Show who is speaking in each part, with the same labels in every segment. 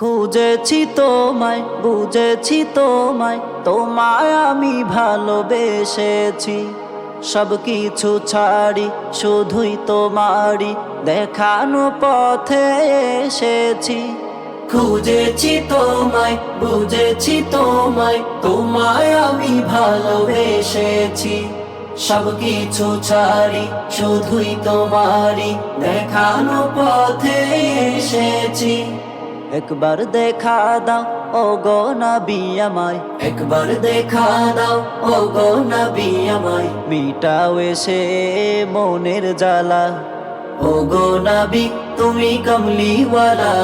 Speaker 1: খুঁজেছি তোমায়, বুঝেছি তোমায় তোমায় আমি ভালোবেসেছি। সব কিছু ছাড়ি, শুধুই তোমারি দেখানো পথে এসেছি। খুঁজেছি তোমায়, বুঝেছি তোমায় তোমায় আমি ভালোবেসেছি। সব কিছু ছাড়ি, শুধুই তোমারি দেখানো পথে এসেছি। একবার দেখা দাও ও গো নবী আমায়। একবার দেখা দাও ও গো নবী আমায়। মিটাও এসে মনের জ্বালা। ও গো নবী তুমি কমলিওয়ালা।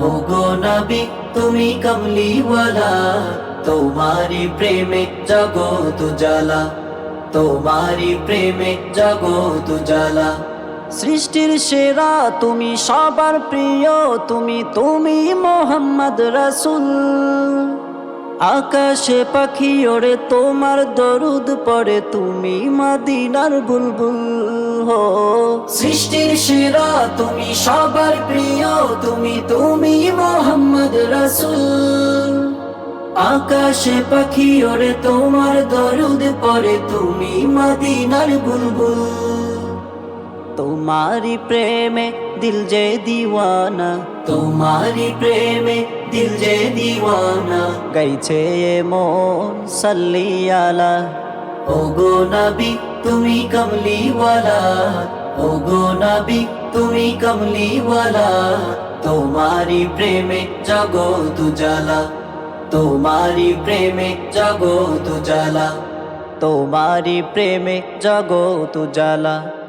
Speaker 1: ও গো নবী তুমি কমলিওয়ালা। তোমারি প্রেমে জগত জ্বালা তোমারি প্রেমে জগত জ্বালা সৃষ্টির সেরা, তুমি সবার প্রিয়, তুমি তুমি মোহাম্মদ রসুল। আকাশে পাখি ওড়ে, তোমার দরুদ পড়ে, তুমি মাদিনার বুলবুল হো। সৃষ্টির সেরা, তুমি সবার প্রিয়, তুমি তুমি মোহাম্মদ রসুল। আকাশে পাখি ওরে তোমার দরুদ পরে তুমি মদিনার বুলবুল তোমারি প্রেমে দিল যে দিওয়ানা। তোমারি প্রেমে দিল যে দিওয়ানা। গাইছে মন সাল্লিয়ালা। ও গো নবী, তুমি কমলিওয়ালা। ও গো নবী, তুমি কমলিওয়ালা। তোমারি প্রেমে জগত জ্বালা তোমারি প্রেমে জগত জ্বালা তোমারি প্রেমে জগত জ্বালা